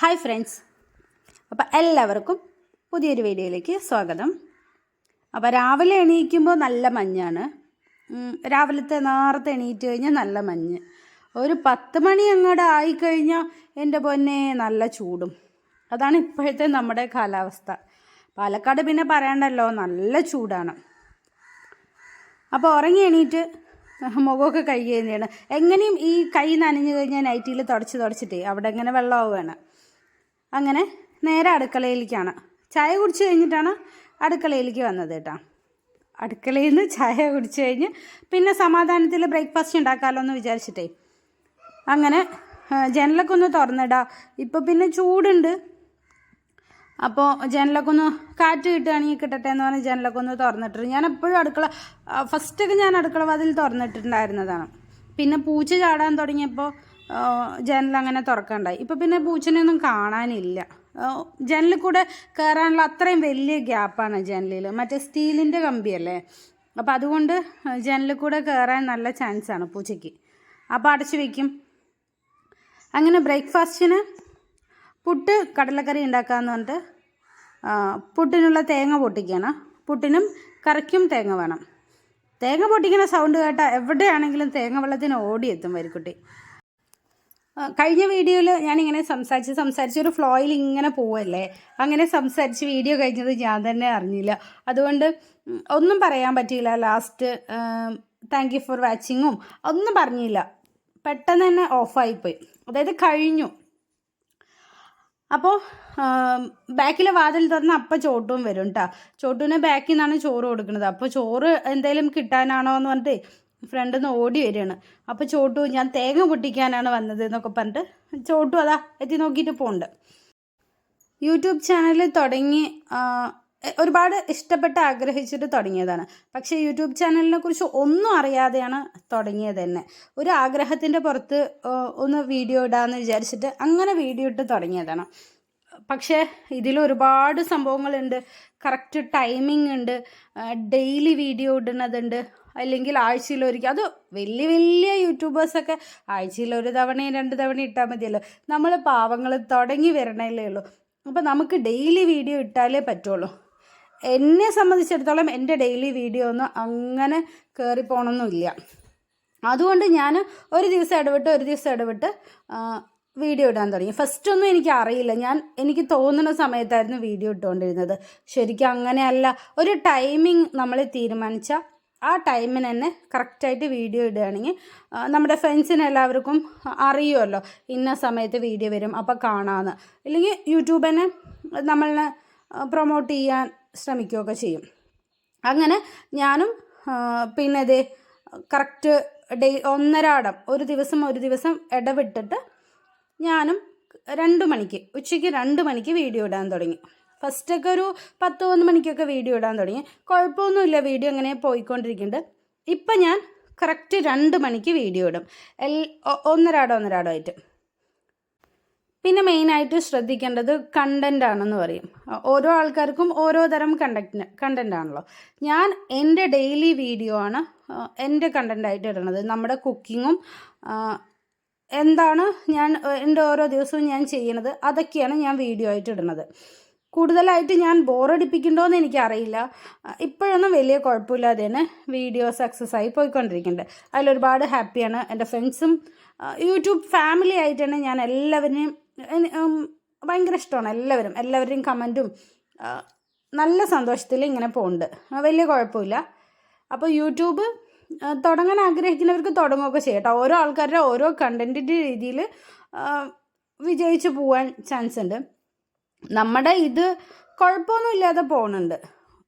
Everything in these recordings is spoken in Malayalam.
Hi friends. അപ്പോൾ എല്ലാവർക്കും പുതിയൊരു വീഡിയോയിലേക്ക് സ്വാഗതം. അപ്പോൾ രാവിലെ എണീക്കുമ്പോൾ നല്ല മഞ്ഞാണ്. രാവിലത്തെ നേരത്തെ എണീറ്റ് കഴിഞ്ഞാൽ നല്ല മഞ്ഞ്. ഒരു പത്ത് മണി അങ്ങോട്ട് ആയിക്കഴിഞ്ഞാൽ എന്റെ പൊന്നെ നല്ല ചൂടും. അതാണ് ഇപ്പോഴത്തെ നമ്മുടെ കാലാവസ്ഥ. പാലക്കാട് പിന്നെ പറയണ്ടല്ലോ നല്ല ചൂടാണ്. അപ്പോൾ ഉറങ്ങി എണീറ്റ് മുഖമൊക്കെ കഴുകുകയാണ് എങ്ങനെയും ഈ കൈ നനഞ്ഞു കഴിഞ്ഞാൽ നൈറ്റിയിൽ തുടച്ച് തുടച്ചിട്ടേ അവിടെ ഇങ്ങനെ വെള്ളമാവുകയാണ്. അങ്ങനെ നേരെ അടുക്കളയിലേക്കാണ്. ചായ കുടിച്ച് കഴിഞ്ഞിട്ടാണ് അടുക്കളയിലേക്ക് വന്നത് കേട്ടോ. അടുക്കളയിൽ നിന്ന് ചായ കുടിച്ച് കഴിഞ്ഞ് പിന്നെ സമാധാനത്തിൽ ബ്രേക്ക്ഫാസ്റ്റ് ഉണ്ടാക്കാമല്ലോ എന്ന് വിചാരിച്ചിട്ടേ. അങ്ങനെ ജനലൊക്കെ ഒന്ന് തുറന്നിടാം. ഇപ്പോൾ പിന്നെ ചൂടുണ്ട്. അപ്പോൾ ജനലൊക്കെ ഒന്ന് കാറ്റ് കിട്ടുകയാണെങ്കിൽ കിട്ടട്ടെ എന്ന് പറഞ്ഞ് ജനലൊക്കെ ഒന്ന് തുറന്നിട്ടുണ്ട് ഞാൻ എപ്പോഴും അടുക്കള ഫസ്റ്റൊക്കെ ഞാൻ അടുക്കള വാതിൽ തുറന്നിട്ടുണ്ടായിരുന്നതാണ്. പിന്നെ പൂച്ച ചാടാൻ തുടങ്ങിയപ്പോൾ ജനൽ അങ്ങനെ തുറക്കണ്ടായി. ഇപ്പോൾ പിന്നെ പൂച്ചനെയൊന്നും കാണാനില്ല. ജനലിൽ കൂടെ കയറാനുള്ള അത്രയും വലിയ ഗ്യാപ്പാണ് ജനലിൽ മറ്റേ സ്റ്റീലിന്റെ കമ്പിയല്ലേ? അപ്പോൾ അതുകൊണ്ട് ജനലിൽ കൂടെ കയറാൻ നല്ല ചാൻസാണ് പൂച്ചയ്ക്ക്. അപ്പോൾ അടച്ചു വയ്ക്കും അങ്ങനെ ബ്രേക്ക്ഫാസ്റ്റിന് പുട്ട് കടലക്കറി ഉണ്ടാക്കാമെന്ന് പറഞ്ഞിട്ട് പുട്ടിനുള്ള തേങ്ങ പൊട്ടിക്കുകയാണ് പുട്ടിനും കറിക്കും തേങ്ങ വേണം. തേങ്ങ പൊട്ടിക്കുന്ന സൗണ്ട് കേട്ടാൽ എവിടെയാണെങ്കിലും തേങ്ങ വെള്ളത്തിന് ഓടിയെത്തും വരിക്കുട്ടി. കഴിഞ്ഞ വീഡിയോയിൽ ഞാനിങ്ങനെ സംസാരിച്ച് സംസാരിച്ച് ഒരു ഫ്ലോയിൽ ഇങ്ങനെ പോവല്ലേ? അങ്ങനെ സംസാരിച്ച് വീഡിയോ കഴിഞ്ഞത് ഞാൻ തന്നെ അറിഞ്ഞില്ല. അതുകൊണ്ട് ഒന്നും പറയാൻ പറ്റിയില്ല. ലാസ്റ്റ് താങ്ക് യു ഫോർ വാച്ചിങ്ങും ഒന്നും പറഞ്ഞില്ല. പെട്ടെന്ന് തന്നെ ഓഫായിപ്പോയി. അതായത് കഴിഞ്ഞു. അപ്പോൾ ബാക്കിലെ വാതിൽ തുറന്ന് അപ്പം ചോട്ടും വരും കേട്ടോ ചോട്ടുവിനെ ബാക്കിൽ നിന്നാണ് ചോറ് കൊടുക്കുന്നത്. അപ്പോൾ ചോറ് എന്തെങ്കിലും കിട്ടാനാണോ എന്ന് പറഞ്ഞിട്ട് ഫ്രണ്ടിൽ നിന്ന് ഓടി വരികയാണ്. അപ്പോൾ ചോട്ടു ഞാൻ തേങ്ങ പൊട്ടിക്കാനാണ് വന്നത് എന്നൊക്കെ പറഞ്ഞിട്ട് ചോട്ടു അതാ എത്തി നോക്കിയിട്ട് പോകുന്നുണ്ട് യൂട്യൂബ് ചാനൽ തുടങ്ങി ഒരുപാട് ഇഷ്ടപ്പെട്ട് ആഗ്രഹിച്ചിട്ട് തുടങ്ങിയതാണ്. പക്ഷേ യൂട്യൂബ് ചാനലിനെ കുറിച്ച് ഒന്നും അറിയാതെയാണ് തുടങ്ങിയത് തന്നെ. ഒരു ആഗ്രഹത്തിന്റെ പുറത്ത് ഒന്ന് വീഡിയോ ഇടാമെന്ന് വിചാരിച്ചിട്ട് അങ്ങനെ വീഡിയോ ഇട്ട് തുടങ്ങിയതാണ്. പക്ഷേ ഇതിൽ ഒരുപാട് സംഭവങ്ങളുണ്ട്. കറക്റ്റ് ടൈമിംഗ് ഉണ്ട് ഡെയിലി വീഡിയോ ഇടുന്നതുണ്ട്. അല്ലെങ്കിൽ ആഴ്ചയിൽ ഒരിക്കൽ അത് വലിയ വലിയ യൂട്യൂബേഴ്സൊക്കെ ആഴ്ചയിൽ ഒരു തവണയും രണ്ട് തവണയും ഇട്ടാൽ മതിയല്ലോ. നമ്മൾ പാവങ്ങൾ തുടങ്ങി വരണല്ലേ ഉള്ളൂ. അപ്പോൾ നമുക്ക് ഡെയിലി വീഡിയോ ഇട്ടാലേ പറ്റുള്ളൂ. എന്നെ സംബന്ധിച്ചിടത്തോളം എന്റെ ഡെയിലി വീഡിയോ ഒന്നും അങ്ങനെ കയറി പോകണമെന്നില്ല അതുകൊണ്ട് ഞാൻ ഒരു ദിവസം ഇടവിട്ട് ഒരു ദിവസം ഇടവിട്ട് ആ, വീഡിയോ ഇടാൻ തുടങ്ങി. ഫസ്റ്റ് ഒന്നും എനിക്ക് അറിയില്ല. ഞാൻ എനിക്ക് തോന്നുന്ന സമയത്തായിരുന്നു വീഡിയോ ഇട്ടുകൊണ്ടിരുന്നത് ശരിക്കും അങ്ങനെയല്ല ഒരു ടൈമിംഗ് നമ്മൾ തീരുമാനിച്ച ആ ടൈമിന് തന്നെ കറക്റ്റായിട്ട് വീഡിയോ ഇടുകയാണെങ്കിൽ നമ്മുടെ ഫ്രണ്ട്സിന് എല്ലാവർക്കും അറിയുമല്ലോ ഇന്ന സമയത്ത് വീഡിയോ വരും അപ്പോൾ കാണാമെന്ന് ഇല്ലെങ്കിൽ യൂട്യൂബിനെ നമ്മളെ പ്രൊമോട്ട് ചെയ്യാൻ ശ്രമിക്കുകയൊക്കെ ചെയ്യും. അങ്ങനെ ഞാനും പിന്നെ ഇതേ കറക്റ്റ് ഡേ ഒന്നരാടം ഒരു ദിവസം ഒരു ദിവസം ഇടവിട്ടിട്ട് ഞാനും രണ്ട് മണിക്ക് ഉച്ചയ്ക്ക് രണ്ട് മണിക്ക് വീഡിയോ ഇടാൻ തുടങ്ങി. ഫസ്റ്റൊക്കെ ഒരു പത്ത് ഒന്ന് മണിക്കൊക്കെ വീഡിയോ ഇടാൻ തുടങ്ങി. കുഴപ്പമൊന്നുമില്ല വീഡിയോ അങ്ങനെ പോയിക്കൊണ്ടിരിക്കുന്നുണ്ട്. ഇപ്പം ഞാൻ കറക്റ്റ് രണ്ട് മണിക്ക് വീഡിയോ ഇടും. എൽ ഒന്നരാടോ ഒന്നരാടം ആയിട്ട്. പിന്നെ മെയിനായിട്ട് ശ്രദ്ധിക്കേണ്ടത് കണ്ടന്റ് ആണെന്ന് പറയും. ഓരോ ആൾക്കാർക്കും ഓരോ തരം കണ്ടക്ട് കണ്ടന്റ് ആണല്ലോ. ഞാൻ എന്റെ ഡെയിലി വീഡിയോ ആണ് എന്റെ കണ്ടന്റായിട്ട് ഇടണത് നമ്മുടെ കുക്കിങ്ങും എന്താണ് ഞാൻ എന്റെ ഓരോ ദിവസവും ഞാൻ ചെയ്യണത് അതൊക്കെയാണ് ഞാൻ വീഡിയോ ആയിട്ട് ഇടുന്നത്. കൂടുതലായിട്ട് ഞാൻ ബോറടിപ്പിക്കണ്ടോയെന്ന് എനിക്കറിയില്ല. ആ, ഇപ്പോഴൊന്നും വലിയ കുഴപ്പമില്ലാതെ തന്നെ വീഡിയോ സക്സസ് ആയി പോയിക്കൊണ്ടിരിക്കുന്നുണ്ട്. അതിലൊരുപാട് ഹാപ്പിയാണ് എന്റെ ഫ്രണ്ട്സും യൂട്യൂബ് ഫാമിലി ആയിട്ട് തന്നെ ഞാൻ എല്ലാവരെയും ഭയങ്കര ഇഷ്ടമാണ് എല്ലാവരും. എല്ലാവരുടെയും കമന്റും നല്ല സന്തോഷത്തിൽ ഇങ്ങനെ പോകുന്നുണ്ട്. വലിയ കുഴപ്പമില്ല. അപ്പോൾ യൂട്യൂബ് തുടങ്ങാൻ ആഗ്രഹിക്കുന്നവർക്ക് തുടങ്ങുകയൊക്കെ ചെയ്യാം കേട്ടോ. ഓരോ ആൾക്കാരുടെ ഓരോ കണ്ടന്റിന്റെ രീതിയിൽ വിജയിച്ച് പോകാൻ ചാൻസ് ഉണ്ട്. നമ്മുടെ ഇത് കുഴപ്പമൊന്നും ഇല്ലാതെ പോകുന്നുണ്ട്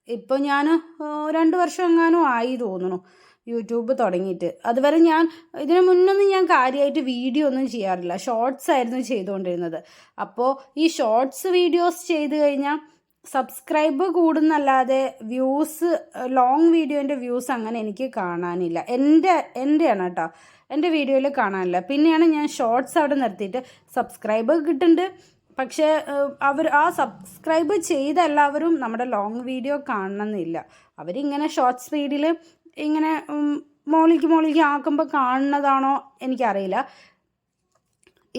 ഇപ്പോൾ ഞാൻ രണ്ട് വർഷം എങ്ങാനും ആയി തോന്നുന്നു യൂട്യൂബ് തുടങ്ങിയിട്ട്. അതുവരെ ഞാൻ ഇതിന് മുന്നൊന്നും ഞാൻ കാര്യമായിട്ട് വീഡിയോ ഒന്നും ചെയ്യാറില്ല. ഷോർട്സ് ആയിരുന്നു ചെയ്തുകൊണ്ടിരുന്നത്. അപ്പോൾ ഈ ഷോർട്സ് വീഡിയോസ് ചെയ്ത് കഴിഞ്ഞാൽ സബ്സ്ക്രൈബ് കൂടുന്നല്ലാതെ വ്യൂസ് ലോങ് വീഡിയോന്റെ വ്യൂസ് അങ്ങനെ എനിക്ക് കാണാനില്ല. എന്റെ എന്റെയാണ് കേട്ടോ. എന്റെ വീഡിയോയിൽ കാണാനില്ല. പിന്നെയാണ് ഞാൻ ഷോർട്സ് അവിടെ നിർത്തിയിട്ട് സബ്സ്ക്രൈബ് കിട്ടുന്നുണ്ട്. പക്ഷേ അവർ ആ സബ്സ്ക്രൈബ് ചെയ്ത എല്ലാവരും നമ്മുടെ ലോങ് വീഡിയോ കാണണമെന്നില്ല. അവരിങ്ങനെ ഷോർട്ട് സ്പീഡിൽ ഇങ്ങനെ മോളിക്ക് മോളിക്ക് ആക്കുമ്പോൾ കാണുന്നതാണോ എനിക്കറിയില്ല.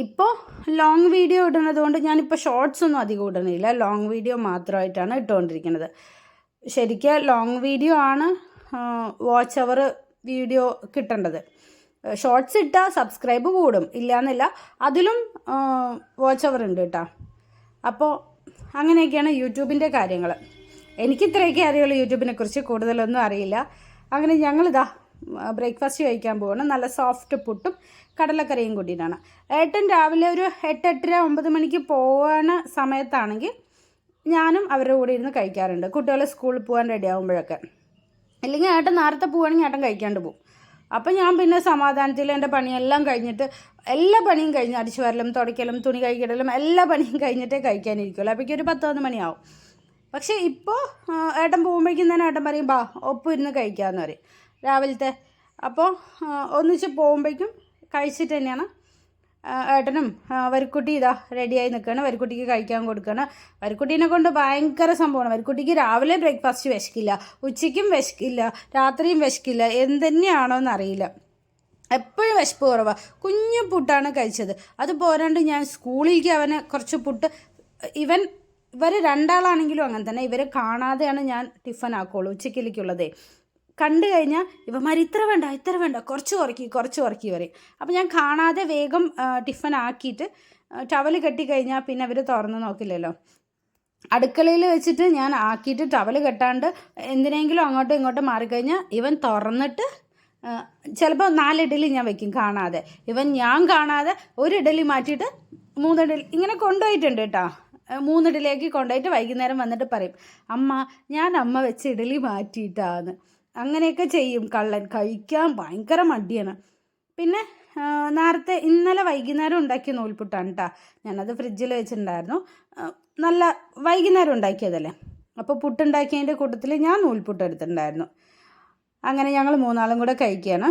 ഇപ്പോൾ ലോങ് വീഡിയോ ഇടുന്നത് കൊണ്ട് ഞാനിപ്പോൾ ഷോർട്സ് ഒന്നും അധികം ഇടുന്നില്ല. ലോങ് വീഡിയോ മാത്രമായിട്ടാണ് ഇട്ടുകൊണ്ടിരിക്കുന്നത് ശരിക്കും ലോങ് വീഡിയോ ആണ് വാച്ച് അവർ വീഡിയോ കിട്ടേണ്ടത്. ഷോർട്സ് ഇട്ടാൽ സബ്സ്ക്രൈബ് കൂടും. ഇല്ലയെന്നില്ല അതിലും വാച്ച് അവർ ഉണ്ട് കേട്ടോ. അപ്പോൾ അങ്ങനെയൊക്കെയാണ് യൂട്യൂബിന്റെ കാര്യങ്ങൾ എനിക്ക് ഇത്രയൊക്കെ അറിയുള്ളൂ യൂട്യൂബിനെ കുറിച്ച് കൂടുതലൊന്നും അറിയില്ല. അങ്ങനെ ഞങ്ങളിതാ ബ്രേക്ക്ഫാസ്റ്റ് കഴിക്കാൻ പോകണം. നല്ല സോഫ്റ്റ് പുട്ടും കടലക്കറിയും കൂട്ടിയിട്ടാണ് ഏട്ടൻ രാവിലെ ഒരു എട്ട് എട്ടര ഒമ്പത് മണിക്ക് പോകുന്ന സമയത്താണെങ്കിൽ ഞാനും അവരുടെ കൂടെ ഇരുന്ന് കഴിക്കാറുണ്ട്. കുട്ടികൾ സ്കൂളിൽ പോകാൻ റെഡി ആകുമ്പോഴൊക്കെ അല്ലെങ്കിൽ ഏട്ടൻ നേരത്തെ പോവുകയാണെങ്കിൽ ഏട്ടൻ കഴിക്കാണ്ട് പോകും. അപ്പം ഞാൻ പിന്നെ സമാധാനത്തിൽ എന്റെ പണിയെല്ലാം കഴിഞ്ഞിട്ട് എല്ലാ പണിയും കഴിഞ്ഞ് അടിച്ചു വരലും തുടയ്ക്കലും തുണി കഴിക്കലും എല്ലാ പണിയും കഴിഞ്ഞിട്ടേ കഴിക്കാനിരിക്കുള്ളൂ. അപ്പോഴേക്കും ഒരു പത്തൊന്ന് മണിയാവും. പക്ഷേ ഇപ്പോൾ ഏട്ടൻ പോകുമ്പോഴേക്കും തന്നെ ഏട്ടൻ പറയും ബാ ഒപ്പം ഇരുന്ന് കഴിക്കാമെന്ന് പറയും. രാവിലത്തെ. അപ്പോൾ ഒന്നിച്ച് പോകുമ്പോഴേക്കും കഴിച്ചിട്ട് തന്നെയാണ് ഏട്ടനും വരിക്കുട്ടി ഇതാ റെഡിയായി നിൽക്കുകയാണ്. വരിക്കുട്ടിക്ക് കഴിക്കാൻ കൊടുക്കുകയാണ്. വരിക്കുട്ടീനെ കൊണ്ട് ഭയങ്കര സംഭവമാണ്. വരിക്കുട്ടിക്ക് രാവിലെ ബ്രേക്ക്ഫാസ്റ്റ് വിശക്കില്ല ഉച്ചയ്ക്കും വിശക്കില്ല രാത്രിയും വിശക്കില്ല എന്തുതന്നെയാണോ എന്നറിയില്ല എപ്പോഴും വിശപ്പ് കുറവാണ് കുഞ്ഞു പുട്ടാണ് കഴിച്ചത്. അത് പോരാണ്ട് ഞാൻ സ്കൂളിലേക്ക് അവനെ കുറച്ച് പുട്ട് ഇവൻ ഇവർ രണ്ടാളാണെങ്കിലും അങ്ങനെ തന്നെ. ഇവരെ കാണാതെയാണ് ഞാൻ ടിഫൻ ആക്കുള്ളൂ ഉച്ചക്കിലേക്കുള്ളതേ കണ്ടു കഴിഞ്ഞാൽ ഇവന്മാർ ഇത്ര വേണ്ട ഇത്ര വേണ്ട കുറച്ച് കുറക്കി കുറച്ച് കുറക്കി പറയും. അപ്പം ഞാൻ കാണാതെ വേഗം ടിഫൻ ആക്കിയിട്ട് ടവൽ കെട്ടിക്കഴിഞ്ഞാൽ പിന്നെ അവർ തുറന്ന് നോക്കില്ലല്ലോ. അടുക്കളയിൽ വെച്ചിട്ട് ഞാൻ ആക്കിയിട്ട് ടവൽ കെട്ടാണ്ട് എന്തിനെങ്കിലും അങ്ങോട്ടും ഇങ്ങോട്ടും മാറിക്കഴിഞ്ഞാൽ ഇവൻ തുറന്നിട്ട് ചിലപ്പോൾ നാലിഡലി ഞാൻ വെക്കും കാണാതെ. ഇവൻ ഞാൻ കാണാതെ ഒരു ഇഡലി മാറ്റിയിട്ട് മൂന്ന് ഇഡലി ഇങ്ങനെ കൊണ്ടുപോയിട്ടുണ്ട് കേട്ടോ. മൂന്ന് ഇഡലിയാക്കി കൊണ്ടുപോയിട്ട് വൈകുന്നേരം വന്നിട്ട് പറയും അമ്മ ഞാൻ അമ്മ വെച്ച് ഇഡലി മാറ്റിയിട്ടാന്ന്. അങ്ങനെയൊക്കെ ചെയ്യും. കള്ളൻ കഴിക്കാൻ ഭയങ്കര മടിയാണ്. പിന്നെ നേരത്തെ ഇന്നലെ വൈകുന്നേരം ഉണ്ടാക്കിയ നൂൽപുട്ടാണ് കേട്ടോ ഞാനത് ഫ്രിഡ്ജിൽ വെച്ചിട്ടുണ്ടായിരുന്നു. നല്ല വൈകുന്നേരം ഉണ്ടാക്കിയതല്ലേ? അപ്പോൾ പുട്ടുണ്ടാക്കിയതിന്റെ കൂട്ടത്തിൽ ഞാൻ നൂൽപുട്ട് എടുത്തിട്ടുണ്ടായിരുന്നു. അങ്ങനെ ഞങ്ങൾ മൂന്നാളും കൂടെ കഴിക്കുകയാണ്.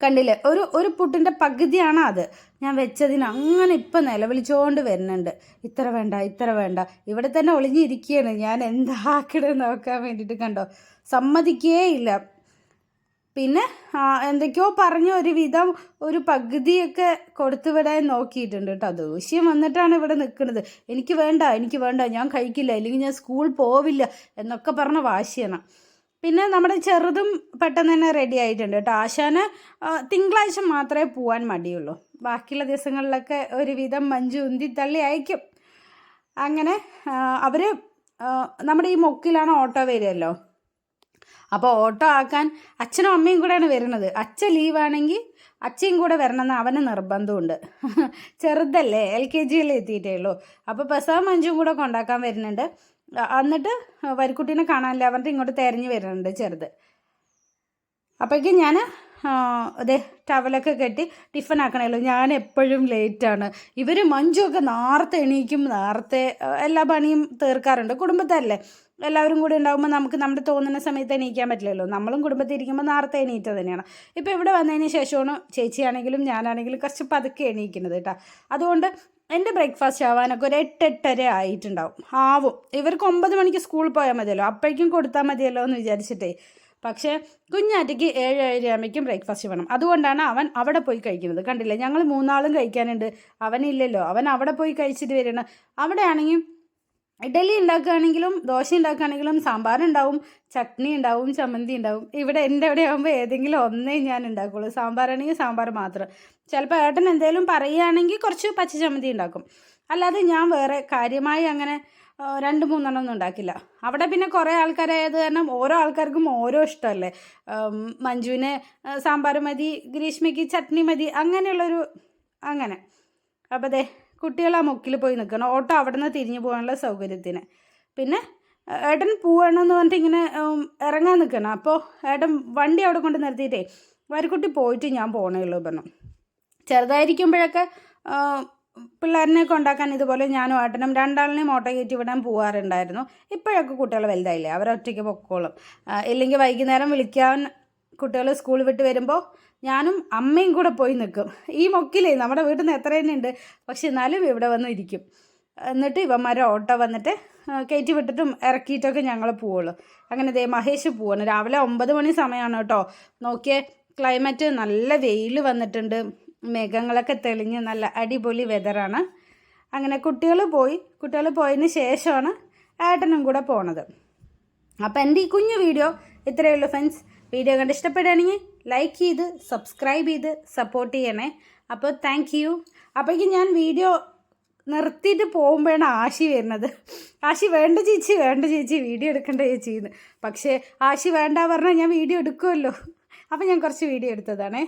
കണ്ടില്ലേ? ഒരു ഒരു പുട്ടിന്റെ പകുതിയാണ് അത്. ഞാൻ വെച്ചതിന് അങ്ങനെ ഇപ്പം നിലവിളിച്ചുകൊണ്ട് വരുന്നുണ്ട്. ഇത്ര വേണ്ട ഇത്ര വേണ്ട. ഇവിടെ തന്നെ ഒളിഞ്ഞിരിക്കുകയാണ് ഞാൻ എന്താക്കണേ നോക്കാൻ വേണ്ടിയിട്ട് കണ്ടോ? സമ്മതിക്കേ ഇല്ല പിന്നെ എന്തൊക്കെയോ പറഞ്ഞ ഒരു വിധം ഒരു പകുതിയൊക്കെ കൊടുത്തു വിടാൻ നോക്കിയിട്ടുണ്ട് കേട്ടോ. ദൂഷ്യം വന്നിട്ടാണ് ഇവിടെ നിൽക്കുന്നത് എനിക്ക് വേണ്ട എനിക്ക് വേണ്ട ഞാൻ കഴിക്കില്ല അല്ലെങ്കിൽ ഞാൻ സ്കൂൾ പോവില്ല എന്നൊക്കെ പറഞ്ഞ വാശിയാണ്. പിന്നെ നമ്മുടെ ചെറുതും പെട്ടെന്ന് തന്നെ റെഡി ആയിട്ടുണ്ട് കേട്ടോ. ആശാന് തിങ്കളാഴ്ച മാത്രമേ പോകാൻ മടിയുള്ളൂ. ബാക്കിയുള്ള ദിവസങ്ങളിലൊക്കെ ഒരുവിധം മഞ്ജു ഉന്തി തള്ളി അയക്കും അങ്ങനെ അവർ നമ്മുടെ ഈ മൊക്കിലാണ് ഓട്ടോ വരുമല്ലോ അപ്പോൾ ഓട്ടോ ആക്കാൻ അച്ഛനും അമ്മയും കൂടെയാണ് വരുന്നത്. അച്ഛൻ ലീവാണെങ്കിൽ അച്ഛയും കൂടെ വരണമെന്ന് അവന് നിർബന്ധമുണ്ട്. ചെറുതല്ലേ എൽ കെ ജിയിൽ എത്തിയിട്ടേ ഉള്ളൂ. അപ്പോൾ പ്രസവം മഞ്ചും കൂടെ കൊണ്ടാക്കാൻ വരുന്നുണ്ട്. എന്നിട്ട് വരിക്കുട്ടീനെ കാണാനില്ല. പറഞ്ഞിട്ട് ഇങ്ങോട്ട് തെരഞ്ഞു വരുന്നുണ്ട് ചെറുത്. അപ്പോഴേക്കും ഞാൻ അതെ ടവലൊക്കെ കെട്ടി ടിഫൻ ആക്കണമല്ലോ ഞാൻ എപ്പോഴും ലേറ്റാണ് ഇവർ മഞ്ജുവൊക്കെ നേരത്തെ എണീക്കും നേരത്തെ എല്ലാ പണിയും തീർക്കാറുണ്ട്. കുടുംബത്തല്ലേ. എല്ലാവരും കൂടി ഉണ്ടാകുമ്പോൾ നമുക്ക് നമ്മുടെ തോന്നുന്ന സമയത്ത് എണീക്കാൻ പറ്റില്ലല്ലോ. നമ്മളും കുടുംബത്തിൽ ഇരിക്കുമ്പോൾ നേരത്തെ എണീറ്റത് തന്നെയാണ്. ഇപ്പോൾ ഇവിടെ വന്നതിന് ശേഷമാണ് ചേച്ചിയാണെങ്കിലും ഞാനാണെങ്കിലും കുറച്ച് പതുക്കെ എണീക്കുന്നത് കേട്ടോ. അതുകൊണ്ട് എന്റെ ബ്രേക്ക്ഫാസ്റ്റ് ആവാനൊക്കെ ഒരു എട്ട് എട്ടര ആയിട്ടുണ്ടാവും. ആവും. ഇവർക്ക് ഒമ്പത് മണിക്ക് സ്കൂളിൽ പോയാൽ മതിയല്ലോ. അപ്പോഴേക്കും കൊടുത്താൽ മതിയല്ലോ എന്ന് വിചാരിച്ചിട്ടേ. പക്ഷേ കുഞ്ഞാറ്റയ്ക്ക് ഏഴ് ഏഴര ആകുമ്പോഴേക്കും ബ്രേക്ക്ഫാസ്റ്റ് വേണം. അതുകൊണ്ടാണ് അവൻ അവിടെ പോയി കഴിക്കുന്നത്. കണ്ടില്ലേ? ഞങ്ങൾ മൂന്നാളും കഴിക്കാനുണ്ട്. അവനില്ലല്ലോ. അവൻ അവിടെ പോയി കഴിച്ചിട്ട് വരണം അവിടെ ആണെങ്കിൽ ഇഡലി ഉണ്ടാക്കുകയാണെങ്കിലും ദോശ ഉണ്ടാക്കുകയാണെങ്കിലും സാമ്പാർ ഉണ്ടാവും ചട്നി ഉണ്ടാവും ചമ്മന്തി ഉണ്ടാവും. ഇവിടെ എന്റെ അവിടെ ആകുമ്പോൾ ഏതെങ്കിലും ഒന്നേ ഞാൻ ഉണ്ടാക്കുള്ളൂ. സാമ്പാറാണെങ്കിൽ സാമ്പാർ മാത്രം. ചിലപ്പോൾ ഏട്ടൻ എന്തെങ്കിലും പറയുകയാണെങ്കിൽ കുറച്ച് പച്ച ചമ്മന്തി ഉണ്ടാക്കും. അല്ലാതെ ഞാൻ വേറെ കാര്യമായി അങ്ങനെ രണ്ട് മൂന്നെണ്ണം ഒന്നും ഉണ്ടാക്കില്ല. അവിടെ പിന്നെ കുറേ ആൾക്കാരായത് കാരണം ഓരോ ആൾക്കാർക്കും ഓരോ ഇഷ്ടമല്ലേ? മഞ്ജുവിന് സാമ്പാർ മതി ഗ്രീഷ്മയ്ക്ക് ചട്നി മതി അങ്ങനെയുള്ളൊരു അങ്ങനെ. അപ്പോൾ അതെ കുട്ടികൾ ആ മുക്കിൽ പോയി നിൽക്കണം ഓട്ടോ അവിടെ നിന്ന് തിരിഞ്ഞു പോകാനുള്ള സൗകര്യത്തിന്. പിന്നെ ഏട്ടൻ പോവണമെന്ന് പറഞ്ഞിട്ട് ഇങ്ങനെ ഇറങ്ങാൻ നിൽക്കണം അപ്പോൾ ഏട്ടൻ വണ്ടി അവിടെ കൊണ്ട് നിർത്തിയിട്ടേ വരിക്കുട്ടി പോയിട്ട് ഞാൻ പോകണേ ഉള്ളൂ പറഞ്ഞു. ചെറുതായിരിക്കുമ്പോഴൊക്കെ പിള്ളേരനെ കൊണ്ടാക്കാൻ ഇതുപോലെ ഞാനും ഏട്ടനും രണ്ടാളിനെയും ഓട്ടോ കയറ്റി വിടാൻ പോകാറുണ്ടായിരുന്നു ഇപ്പോഴൊക്കെ കുട്ടികൾ വലുതായില്ലേ? അവരൊറ്റയ്ക്ക് പൊക്കോളും. ഇല്ലെങ്കിൽ വൈകുന്നേരം വിളിക്കാൻ കുട്ടികൾ സ്കൂൾ വിട്ട് വരുമ്പോൾ ഞാനും അമ്മയും കൂടെ പോയി നിൽക്കും. ഈ മൊക്കിലേ നമ്മുടെ വീട്ടിൽ നിന്ന് എത്ര തന്നെ ഉണ്ട് പക്ഷെ എന്നാലും ഇവിടെ വന്ന് ഇരിക്കും. എന്നിട്ട് ഇവന്മാരെ ഓട്ടോ വന്നിട്ട് കയറ്റി വിട്ടിട്ടും ഇറക്കിയിട്ടൊക്കെ ഞങ്ങൾ പോവുള്ളൂ. അങ്ങനെ ദേ മഹേഷ് പോവാണ്. രാവിലെ ഒമ്പത് മണി സമയമാണ് കേട്ടോ. നോക്കിയേ ക്ലൈമറ്റ് നല്ല വെയിൽ വന്നിട്ടുണ്ട്. മേഘങ്ങളൊക്കെ തെളിഞ്ഞ് നല്ല അടിപൊളി വെതറാണ്. അങ്ങനെ കുട്ടികൾ പോയി. കുട്ടികൾ പോയതിന് ശേഷമാണ് ഏട്ടനും കൂടെ പോണത്. അപ്പോൾ എന്റെ ഈ കുഞ്ഞു വീഡിയോ ഇത്രയേ ഉള്ളൂ ഫ്രണ്ട്സ്. വീഡിയോ കണ്ട് ഇഷ്ടപ്പെടുകയാണെങ്കിൽ ലൈക്ക് ചെയ്ത് സബ്സ്ക്രൈബ് ചെയ്ത് സപ്പോർട്ട് ചെയ്യണേ. അപ്പോൾ താങ്ക് യു അപ്പോഴേക്കും ഞാൻ വീഡിയോ നിർത്തിയിട്ട് പോകുമ്പോഴാണ് ആശി വരുന്നത്. ആശി വേണ്ട ചേച്ചി വേണ്ട ചേച്ചി വീഡിയോ എടുക്കണ്ട ചേച്ചി എന്ന്. പക്ഷേ ആശി വേണ്ട പറഞ്ഞാൽ ഞാൻ വീഡിയോ എടുക്കുമല്ലോ. അപ്പം ഞാൻ കുറച്ച് വീഡിയോ എടുത്തതാണേ.